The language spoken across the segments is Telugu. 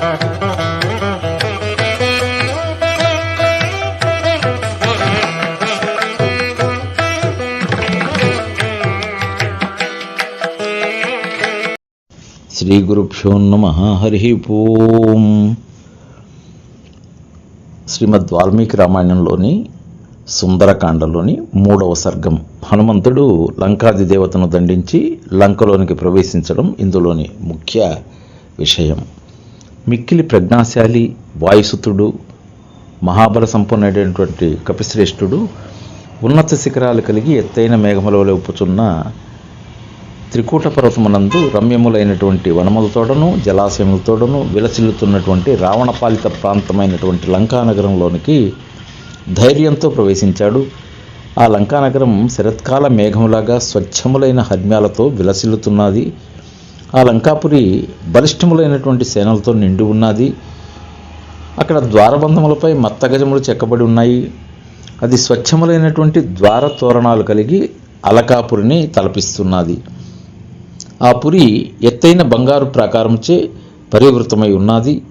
శ్రీ గురుభ్యో నమ. హరి ఓం. శ్రీమద్ వాల్మీకి రామాయణంలోని సుందరకాండలోని మూడవ సర్గం. హనుమంతుడు లంకాది దేవతను దండించి లంకలోనికి ప్రవేశించడం ఇందులోని ముఖ్య విషయం. మిక్కిలి ప్రజ్ఞాశాలి వాయుసుతుడు మహాబల సంపన్నుడైనటువంటి కపిశ్రేష్ఠుడు ఉన్నత శిఖరాలు కలిగి ఎత్తైన మేఘములలో ఉప్పుచున్న త్రికూట పర్వతమునందు రమ్యములైనటువంటి వనములతోడను జలాశయములతోడను విలసిల్లుతున్నటువంటి రావణపాలిత ప్రాంతమైనటువంటి లంకానగరంలోనికి ధైర్యంతో ప్రవేశించాడు. ఆ లంకానగరం శరత్కాల మేఘములాగా స్వచ్ఛములైన హర్మ్యాలతో విలసిల్లుతున్నది. ఆ లంకాపురి బలిష్టములైనటువంటి సేనలతో నిండి ఉన్నది. అక్కడ ద్వారబంధములపై మత్తగజములు చెక్కబడి ఉన్నాయి. అది స్వచ్ఛములైనటువంటి ద్వార తోరణాలు కలిగి అలకాపురిని తలపిస్తున్నది. ఆ పురి ఎత్తైన బంగారు ప్రాకారంచే పరివృతమై ఉన్నది.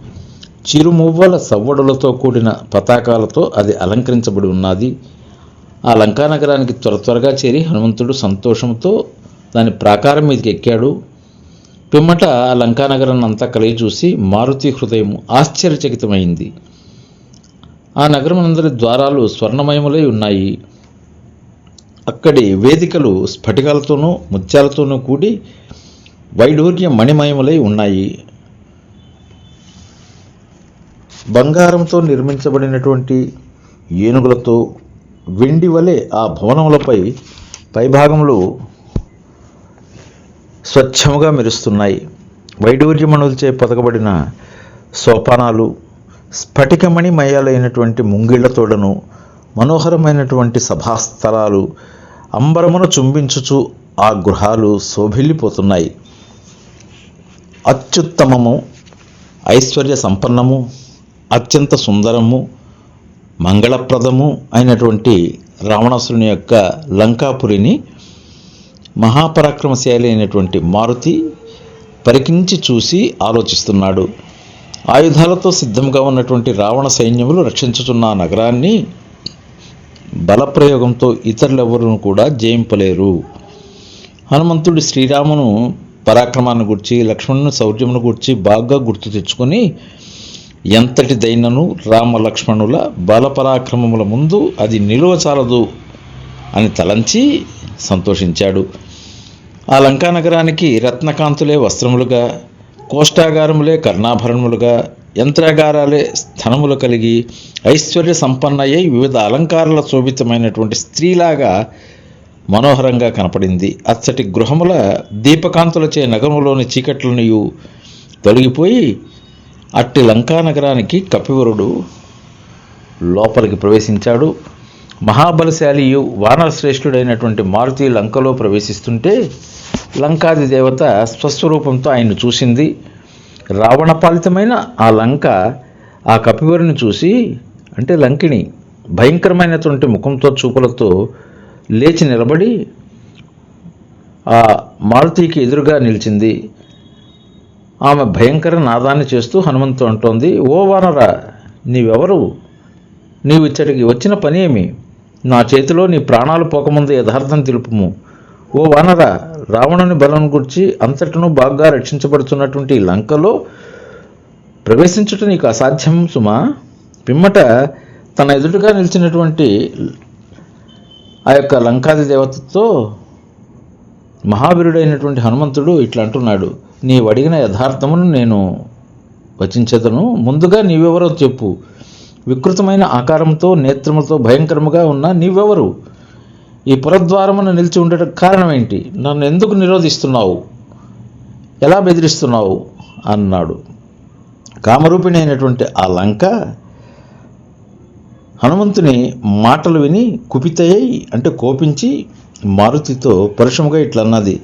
చిరుమువ్వల సవ్వడులతో కూడిన పతాకాలతో అది అలంకరించబడి ఉన్నది. ఆ లంకానగరానికి త్వర త్వరగా చేరి హనుమంతుడు సంతోషంతో దాని ప్రాకారం మీదకి ఎక్కాడు. పిమ్మట ఆ లంకానగరాన్ని అంతా కలిగి చూసి మారుతి హృదయం ఆశ్చర్యచకితమైంది. ఆ నగరమునందరి ద్వారాలు స్వర్ణమయములై ఉన్నాయి. అక్కడి వేదికలు స్ఫటికాలతోనూ ముత్యాలతోనూ కూడి వైడూర్య మణిమయములై ఉన్నాయి. బంగారంతో నిర్మించబడినటువంటి ఏనుగులతో వెండి వలె ఆ భవనములపై పైభాగంలో స్వచ్ఛముగా మెరుస్తున్నాయి. వైడూర్యమణులచే పొదగబడిన సోపానాలు స్ఫటికమణి స్ఫటికమణిమయాలైనటువంటి ముంగిళ్ళతోడను మనోహరమైనటువంటి సభాస్థలాలు అంబరమును చుంబించుచు ఆ గృహాలు శోభిల్లిపోతున్నాయి. అత్యుత్తమము ఐశ్వర్య సంపన్నము అత్యంత సుందరము మంగళప్రదము అయినటువంటి రావణాసురుని యొక్క లంకాపురిని మహాపరాక్రమశాలి అయినటువంటి మారుతి పరికించి చూసి ఆలోచిస్తున్నాడు. ఆయుధాలతో సిద్ధంగా ఉన్నటువంటి రావణ సైన్యములు రక్షించుతున్న నగరాన్ని బలప్రయోగంతో ఇతరులెవరూ కూడా జయింపలేరు. హనుమంతుడు శ్రీరామును పరాక్రమాన్ని గుర్చి లక్ష్మణుని శౌర్యమును గుర్చి బాగా గుర్తు తెచ్చుకొని ఎంతటి దైనను రామ లక్ష్మణుల బలపరాక్రమముల ముందు అది నిలువ చాలదు అని తలంచి సంతోషించాడు. ఆ లంకా నగరానికి రత్నకాంతులే వస్త్రములుగా కోష్టాగారములే కర్ణాభరణములుగా యంత్రాగారాలే స్థనములు కలిగి ఐశ్వర్య సంపన్నయ్యే వివిధ అలంకారాల శోభితమైనటువంటి స్త్రీలాగా మనోహరంగా కనపడింది. అచ్చటి గృహముల దీపకాంతులచే నగరములోని చీకట్లనియు తొలగిపోయి అట్టి లంకా నగరానికి కపివరుడు లోపలికి ప్రవేశించాడు. మహాబలశాలియు వానరశ్రేష్ఠుడైనటువంటి మారుతి లంకలో ప్రవేశిస్తుంటే లంకాది దేవత స్వస్వరూపంతో ఆయన్ను చూసింది. రావణపాలితమైన ఆ లంక ఆ కపివరుని చూసి అంటే లంకిని భయంకరమైనటువంటి ముఖంతో చూపులతో లేచి నిలబడి ఆ మారుతికి ఎదురుగా నిలిచింది. ఆమె భయంకర నాదాన్ని చేస్తూ హనుమంతు అంటోంది ఓ వానర నీవెవరు? నీవు ఇచ్చటికి వచ్చిన పని ఏమి? నా చేతిలో నీ ప్రాణాలు పోకముందు యథార్థం తెలుపుము. ఓ వానర రావణుని బలం గురించి అంతటను బాగా రక్షించబడుతున్నటువంటి లంకలో ప్రవేశించుట నీకు అసాధ్యం సుమా. పిమ్మట తన ఎదురుగా నిలిచినటువంటి ఆ యొక్క లంకాది దేవతతో మహావీరుడైనటువంటి హనుమంతుడు ఇట్లా అంటున్నాడు నీవు అడిగిన యథార్థమును నేను వచించదను. ముందుగా నీవెవరో చెప్పు. వికృతమైన ఆకారంతో నేత్రములతో భయంకరముగా ఉన్న నీవెవరు? ఈ పురద్వారమును నిలిచి ఉండటం కారణం ఏంటి నన్ను ఎందుకు నిరోధిస్తున్నావు? ఎలా బెదిరిస్తున్నావు? అన్నాడు. కామరూపిణి అయినటువంటి ఆ లంక హనుమంతుని మాటలు విని కుపితయ్యి అంటే కోపించి మారుతితో పరుషముగా ఇట్లన్నది.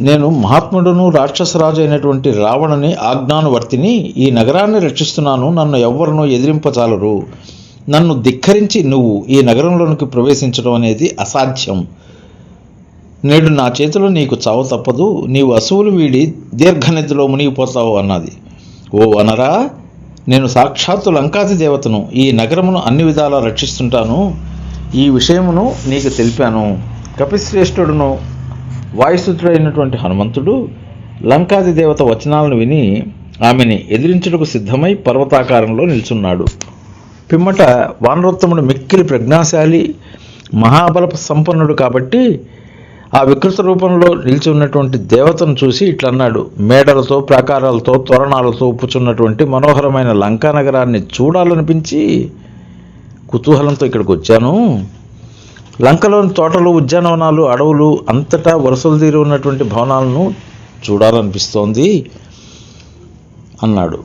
నేను మహాత్ముడును రాక్షసరాజు అయినటువంటి రావణుని ఆజ్ఞానువర్తిని ఈ నగరాన్ని రక్షిస్తున్నాను. నన్ను ఎవ్వరినో ఎదిరింపచాలరు నన్ను ధిక్కరించి నువ్వు ఈ నగరంలోనికి ప్రవేశించడం అనేది అసాధ్యం. నేడు నా చేతిలో నీకు చావు తప్పదు. నీవు అసువులు వీడి దీర్ఘనిధిలో మునిగిపోతావు అన్నది. ఓ అనరా నేను సాక్షాత్తు లంకాది దేవతను. ఈ నగరమును అన్ని విధాలా రక్షిస్తుంటాను. ఈ విషయమును నీకు తెలిపాను. కపిశ్రేష్ఠుడును వాయుసుతుడైనటువంటి హనుమంతుడు లంకాది దేవత వచనాలను విని ఆమెని ఎదిరించుటకు సిద్ధమై పర్వతాకారంలో నిల్చున్నాడు. పిమ్మట వానరోత్తముడు మిక్కిలి ప్రజ్ఞాశాలి మహాబల సంపన్నుడు కాబట్టి ఆ వికృత రూపంలో నిలిచి ఉన్నటువంటి దేవతను చూసి ఇట్లన్నాడు. మేడలతో ప్రాకారాలతో తోరణాలతో ఉప్పుచున్నటువంటి మనోహరమైన లంకా నగరాన్ని చూడాలనిపించి కుతూహలంతో ఇక్కడికి వచ్చాను లంకలోని తోటలు ఉద్యానవనాలు అడవులు అంతటా వరుసలు తీరి ఉన్నటువంటి భవనాలను చూడాలనిపిస్తోంది అన్నాడు.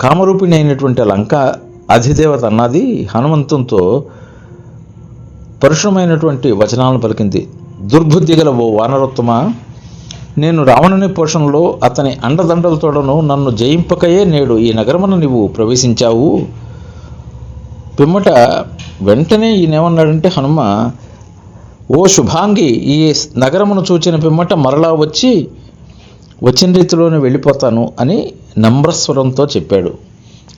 కామరూపిణి అయినటువంటి లంక అధిదేవత అన్నది హనుమంతంతో పరుషమైనటువంటి వచనాలను పలికింది. దుర్బుద్ధి గల ఓ వానరోత్తమ నేను రావణుని పోషణలో అతని అండదండలతోడను నన్ను జయింపకయే నేడు ఈ నగరమును నీవు ప్రవేశించావు. పిమ్మట వెంటనే ఈయనేమన్నాడంటే హనుమ ఓ శుభాంగి ఈ నగరమును చూచిన పిమ్మట మరలా వచ్చి వచ్చిన రీతిలోనే వెళ్ళిపోతాను అని నమ్రస్వరంతో చెప్పాడు.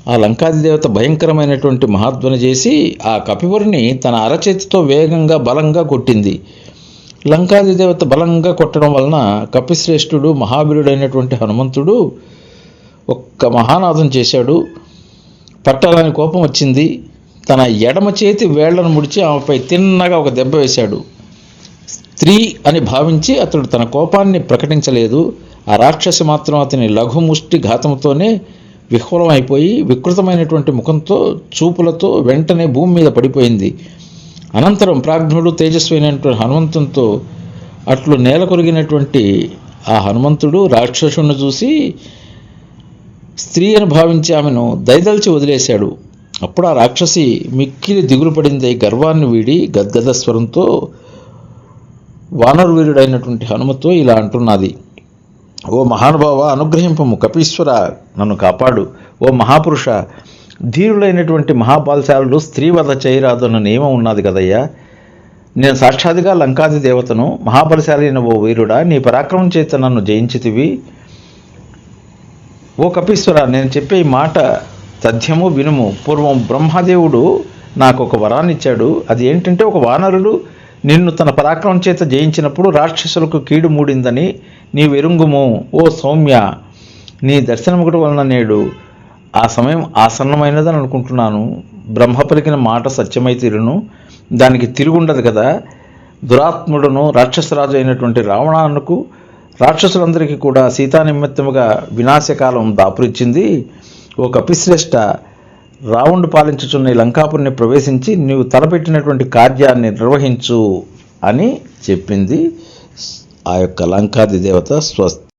ఆ లంకాది దేవత భయంకరమైనటువంటి మహాధ్వని చేసి ఆ కపివరిని తన అరచేతితో వేగంగా బలంగా కొట్టింది. లంకాది దేవత బలంగా కొట్టడం వలన కపిశ్రేష్ఠుడు మహావీరుడైనటువంటి హనుమంతుడు ఒక్క మహానాదం చేశాడు. పట్టాలని కోపం వచ్చింది. తన ఎడమ చేతి వేళ్ళను ముడిచి ఆమెపై తిన్నగా ఒక దెబ్బ వేశాడు. స్త్రీ అని భావించి అతడు తన కోపాన్ని ప్రకటించలేదు. ఆ రాక్షసి మాత్రం అతని లఘుముష్టి ఘాతంతోనే విహ్వలమైపోయి వికృతమైనటువంటి ముఖంతో చూపులతో వెంటనే భూమి మీద పడిపోయింది. అనంతరం ప్రాజ్ఞుడు తేజస్వైనటువంటి హనుమంతునితో అట్లు నేల కొరిగినటువంటి ఆ హనుమంతుడు రాక్షసుని చూసి స్త్రీ అని భావించి ఆమెను దయదలిచి వదిలేశాడు. అప్పుడు ఆ రాక్షసి మిక్కిలి దిగులు పడింది గర్వాన్ని వీడి గద్గద స్వరంతో వానరవీరుడైనటువంటి హనుమతో ఇలా అంటున్నది. ఓ మహానుభావ అనుగ్రహింపము కపీశ్వర నన్ను కాపాడు. ఓ మహాపురుష ధీరులైనటువంటి మహాబాలశాలుడు స్త్రీవధ చేయరాదు అన్న నియమం ఉన్నది కదయ్యా. నేను సాక్షాత్గా లంకాది దేవతను మహాబలశాలి అయిన ఓ వీరుడా నీ పరాక్రమం చేత నన్ను జయించితివి. ఓ కపీశ్వర నేను చెప్పే మాట తథ్యము వినుము. పూర్వం బ్రహ్మదేవుడు నాకు ఒక వరాన్ని ఇచ్చాడు అది ఏంటంటే ఒక వానరుడు నిన్ను తన పరాక్రమం చేత జయించినప్పుడు రాక్షసులకు కీడు మూడిందని నీ వెరుంగుము ఓ సౌమ్య నీ దర్శనముకటి వలన నేడు ఆ సమయం ఆసన్నమైనదని అనుకుంటున్నాను. బ్రహ్మ పలికిన మాట సత్యమై తీరును. దానికి తిరుగుండదు కదా. దురాత్ముడును రాక్షసరాజు అయినటువంటి రావణానుకు రాక్షసులందరికీ కూడా సీతా నిమిత్తముగా వినాశకాలం దాపురిచ్చింది. ఓ కపిశ్రేష్ట రావణుడు పాలించుచున్న ఈ లంకాపురిని ప్రవేశించి నీవు తలపెట్టినటువంటి కార్యాన్ని నిర్వహించు అని చెప్పింది. ఆ యొక్క లంకాది దేవత స్వస్తి